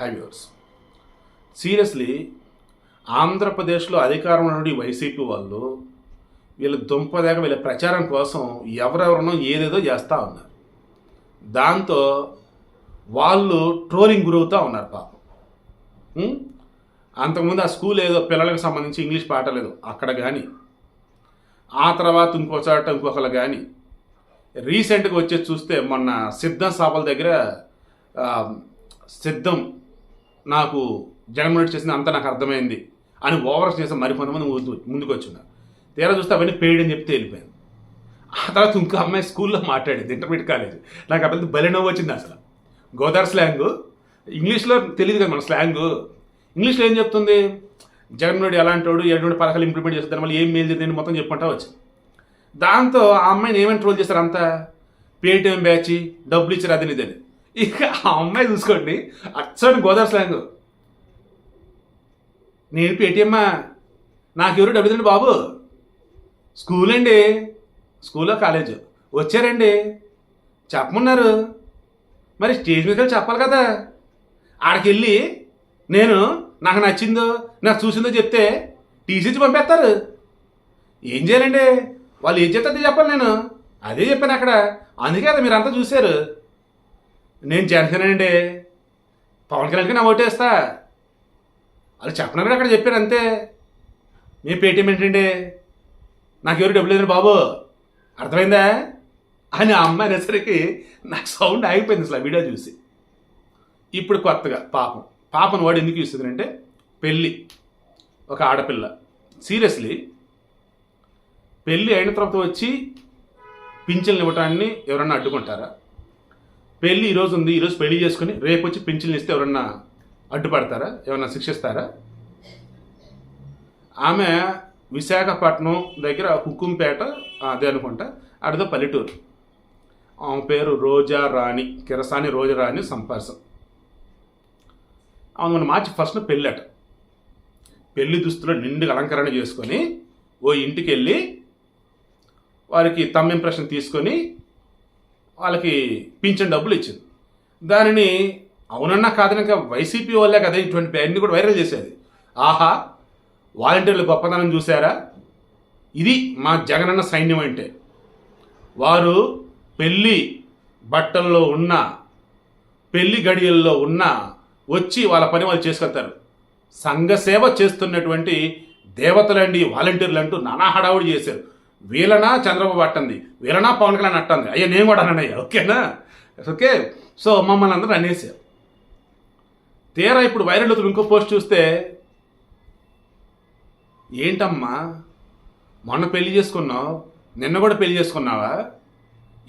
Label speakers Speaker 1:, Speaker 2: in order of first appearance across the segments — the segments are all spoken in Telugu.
Speaker 1: హైవ్యూర్స్ సీరియస్లీ ఆంధ్రప్రదేశ్లో అధికారంలో నుండి వైసీపీ వాళ్ళు వీళ్ళ దుంపదేగ వీళ్ళ ప్రచారం కోసం ఎవరెవరినో ఏదేదో చేస్తూ ఉన్నారు. దాంతో వాళ్ళు ట్రోలింగ్ గురవుతూ ఉన్నారు పాపం. అంతకుముందు ఆ స్కూల్ ఏదో పిల్లలకు సంబంధించి ఇంగ్లీష్ పాటలేదు అక్కడ కానీ ఆ తర్వాత ఇంకో చోట ఇంకొకరు కానీ రీసెంట్గా వచ్చేసి చూస్తే మొన్న సిద్ధం సాపల దగ్గర సిద్ధం నాకు జగన్మోహన్ చేసింది అంతా నాకు అర్థమైంది అని ఓవర్ చేసి మరి కొంతమంది ముందు ముందుకు వచ్చిన్నారు తీరా చూస్తే అవన్నీ పెయిడ్ అని చెప్తే వెళ్ళిపోయాను. ఆ తర్వాత ఇంకో అమ్మాయి స్కూల్లో మాట్లాడింది ఇంటర్మీడియట్ కాలేజ్. నాకు అబ్బాయి బలి వచ్చింది అసలు. గోదావరి స్లాంగ్. ఇంగ్లీష్లో తెలియదు కదా మన స్లాంగ్. ఇంగ్లీష్లో ఏం చెప్తుంది? జగన్మోహన్ ఎలాంటి వాడు ఎటువంటి పథకాలు ఇంప్లిమెంట్ చేస్తారు మళ్ళీ ఏం మేలు జరిగింది మొత్తం చెప్పుకుంటా వచ్చింది. దాంతో ఆ అమ్మాయిని ఏమైనా ట్రోల్ చేస్తారు అంతా? పేటిఎం బ్యాచ్ డబ్బులు ఇచ్చారు అది ఇదని ఇక ఆ అమ్మాయి చూసుకోండి. అచ్చని గోదావరి స్లాంగ్ నేను పేటిఎమ్మా. నాకెవరు డబ్బులు బాబు. స్కూల్ అండి. స్కూల్లో కాలేజ్. వచ్చారండి. చెప్పమన్నారు. మరి స్టేజ్ మీద చెప్పాలి కదా. ఆడికెళ్ళి నేను నాకు నచ్చిందో నాకు చూసిందో చెప్తే టీసీ పంపేస్తారు. ఏం చేయాలండి? వాళ్ళు ఏం చెప్తే అదే చెప్పాలి నేను. అదే చెప్పాను అక్కడ. అందుకే కదా మీరంతా చూశారు. నేను జనసేనండి పవన్ కళ్యాణ్కి నా ఓటేస్తా వాళ్ళు చెప్పనని అక్కడ చెప్పాను అంతే. మీ పేటీఎం ఏంటండి నాకు ఎవరు డబ్బులు లేదండి బాబు. అర్థమైందా? అని ఆ అమ్మాయి అనేసరికి నాకు సౌండ్ ఆగిపోయింది అసలు ఆ వీడియో చూసి. ఇప్పుడు కొత్తగా పాపం. పాపను వాడు ఎందుకు ఇస్తుందంటే పెళ్ళి. ఒక ఆడపిల్ల. సీరియస్లీ పెళ్ళి అయిన తర్వాత వచ్చి పింఛన్లు ఇవ్వటాన్ని ఎవరన్నా అడ్డుకుంటారా? పెళ్ళి ఈరోజు ఉంది ఈరోజు పెళ్ళి చేసుకుని రేపు వచ్చి పింఛన్లు ఇస్తే ఎవరన్నా అడ్డుపడతారా? ఏమన్నా శిక్షిస్తారా? ఆమె విశాఖపట్నం దగ్గర హుకుంపేట అదే అనుకుంటా అడిదో పల్లెటూరు. ఆమె పేరు రోజా రాణి కిరసాని రోజా రాణి సంపర్సం ఆమె మార్చి ఫస్ట్ పెళ్ళట. పెళ్ళి దుస్తులో నిండుగా అలంకరణ చేసుకొని ఓ ఇంటికి వెళ్ళి వారికి తమ్ ఇంప్రెషన్ తీసుకొని వాళ్ళకి పింఛన్ డబ్బులు ఇచ్చింది. దానిని అవునన్నా కాదనక వైసీపీ వాళ్ళే కదా ఇటువంటి అన్ని కూడా వైరల్ చేసేది. ఆహా వాలంటీర్లు గొప్పతనం చూసారా ఇది మా జగనన్న సైన్యం అంటే. వారు పెళ్ళి బట్టల్లో ఉన్న పెళ్ళి గడియల్లో ఉన్న వచ్చి వాళ్ళ పని వాళ్ళు చేసుకెళ్తారు. సంఘసేవ చేస్తున్నటువంటి దేవతలండి వాలంటీర్లు అంటూ నానా హడావుడి చేశారు. వీళ్ళనా చంద్రబాబు అట్టంది వీళ్ళనా పవన్ కళ్యాణ్ అట్టంది అయ్యా నేను కూడా అన్నయ్య ఓకేనా? ఓకే సో మమ్మల్ని అందరూ అనేసారు. తీరా ఇప్పుడు వైరల్ అవుతున్న ఇంకో పోస్ట్ చూస్తే ఏంటమ్మా మొన్న పెళ్ళి చేసుకున్నావు నిన్న కూడా పెళ్ళి చేసుకున్నావా?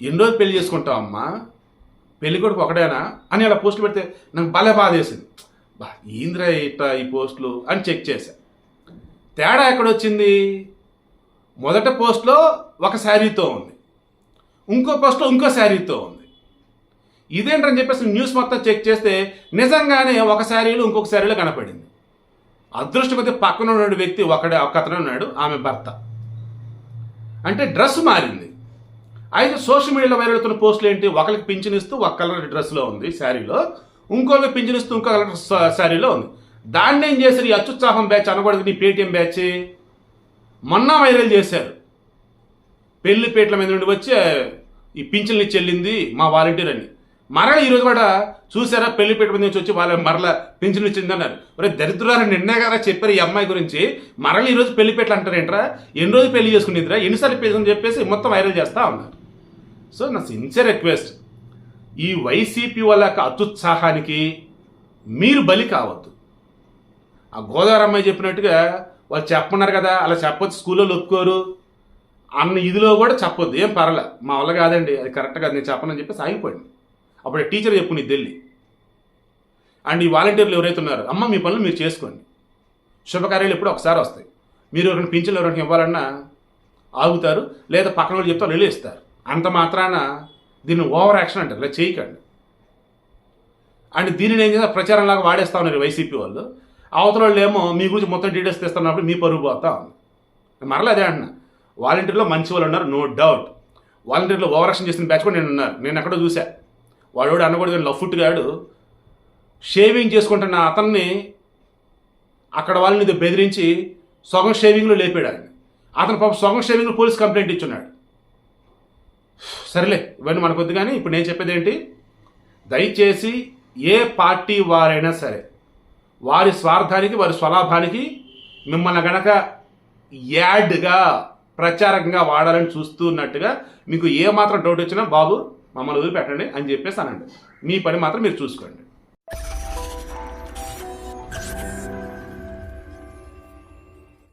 Speaker 1: ఎన్ని రోజులు పెళ్ళి చేసుకుంటావమ్మా? పెళ్ళి కొడుకు ఒకడేనా? అని అలా పోస్టులు పెడితే నాకు భలే బాధ వేసింది. బా ఏంద్రా ఇట్లా ఈ పోస్టులు? అని చెక్ చేశా. తేడా ఎక్కడొచ్చింది మొదట పోస్ట్లో ఒక శారీతో ఉంది. ఇంకో పోస్ట్లో ఇంకో శారీతో ఉంది. ఇదేంటని చెప్పేసి న్యూస్ మొత్తం చెక్ చేస్తే నిజంగానే ఒక శారీలో ఇంకొక శారీలో కనపడింది. అదృష్టపతి పక్కన ఉన్న వ్యక్తి ఒకడే ఒకతనే ఉన్నాడు ఆమె భర్త. అంటే డ్రెస్ మారింది. అయితే సోషల్ మీడియాలో వైరల్ అవుతున్న పోస్టులు ఏంటి? ఒకరికి పింఛన్ ఇస్తూ ఒక కలర్ డ్రెస్లో ఉంది శారీలో ఇంకొకరికి పింఛన్ ఇస్తూ ఇంకో కలర్ శారీలో ఉంది. దాన్ని ఏం చేశారు? ఈ అత్యుత్సాహం బ్యాచ్ అనకూడదు నీ పేటిఎం బ్యాచ్. మొన్న వైరల్ చేశారు. పెళ్ళిపేట్ల మీద నుండి వచ్చి ఈ పింఛన్లు చెల్లింది మా వాలంటీర్ అని. మరలా ఈరోజు కూడా చూసారా పెళ్ళిపేట మీద నుంచి వచ్చి వాళ్ళ మరల పింఛన్లు ఇచ్చింది అన్నారు. మరి దరిద్రాలు నిన్నే కదా చెప్పారు ఈ అమ్మాయి గురించి. మరల ఈరోజు పెళ్ళిపేటలు అంటారేంట్రా ఎన్ని రోజులు పెళ్ళి చేసుకునేదిరా? ఎన్నిసార్లు పెళ్ళి చెప్పేసి మొత్తం వైరల్ చేస్తా ఉన్నారు. సో నా సిన్సియర్ రిక్వెస్ట్ ఈ వైసీపీ వాళ్ళ యొక్క అత్యుత్సాహానికి మీరు బలి కావద్దు. ఆ గోదావరి అమ్మాయి చెప్పినట్టుగా వాళ్ళు చెప్పన్నారు కదా అలా చెప్పొచ్చు స్కూల్లో ఒప్పుకోరు అన్న ఇదిలో కూడా చెప్పొద్దు ఏం పర్లే. మా వల్ల కాదండి అది కరెక్ట్ కాదు నేను చెప్పనని చెప్పేసి ఆగిపోయింది అప్పుడు టీచర్ చెప్పు నీ ఢిల్లీ అండ్ ఈ వాలంటీర్లు ఎవరైతే ఉన్నారో అమ్మ మీ పనులు మీరు చేసుకోండి. శుభకార్యాలు ఎప్పుడు ఒకసారి వస్తాయి. మీరు ఎవరైనా పింఛన్లు ఎవరైనా ఇవ్వాలన్నా ఆగుతారు లేదా పక్కన వాళ్ళు చెప్తే వాళ్ళు ఇస్తారు అంత మాత్రాన దీన్ని ఓవర్ యాక్షన్ అంటారు ఇలా చేయకండి. అండ్ దీనిని ఏం చేస్తారు? ప్రచారంలాగా వాడేస్తా ఉన్నారు వైసీపీ వాళ్ళు. అవతల వాళ్ళు ఏమో మీ గురించి మొత్తం డీటెయిల్స్ తెస్తున్నప్పుడు మీ పరుగు పోతా ఉంది. మరలా అదే అంటున్నా. వాలంటీర్లో మంచి వాళ్ళు ఉన్నారు నో డౌట్ వాలంటీర్లో ఓవరాక్షన్ చేసిన బ్యాచ్ కూడా నేను ఉన్నారు నేను ఎక్కడో చూసా. వాడు అనకూడదు లవ్ ఫుట్ గాడు షేవింగ్ చేసుకుంటున్న అతన్ని అక్కడ వాళ్ళని బెదిరించి సగం షేవింగ్లో లేపాడు ఆయన. అతను పాపం సగం షేవింగ్లో పోలీస్ కంప్లైంట్ ఇచ్చున్నాడు. సరేలే ఇవన్నీ మనకొద్దు కానీ ఇప్పుడు నేను చెప్పేది ఏంటి దయచేసి ఏ పార్టీ వారైనా సరే వారి స్వార్థానికి వారి స్వలాభానికి మిమ్మల్ని గనక యాడ్గా ప్రచారకంగా వాడాలని చూస్తున్నట్టుగా మీకు ఏ మాత్రం డౌట్ వచ్చినా బాబు మమ్మల్ని వదిలిపెట్టండి అని చెప్పేసి అనండి. మీ పని మాత్రం మీరు చూసుకోండి.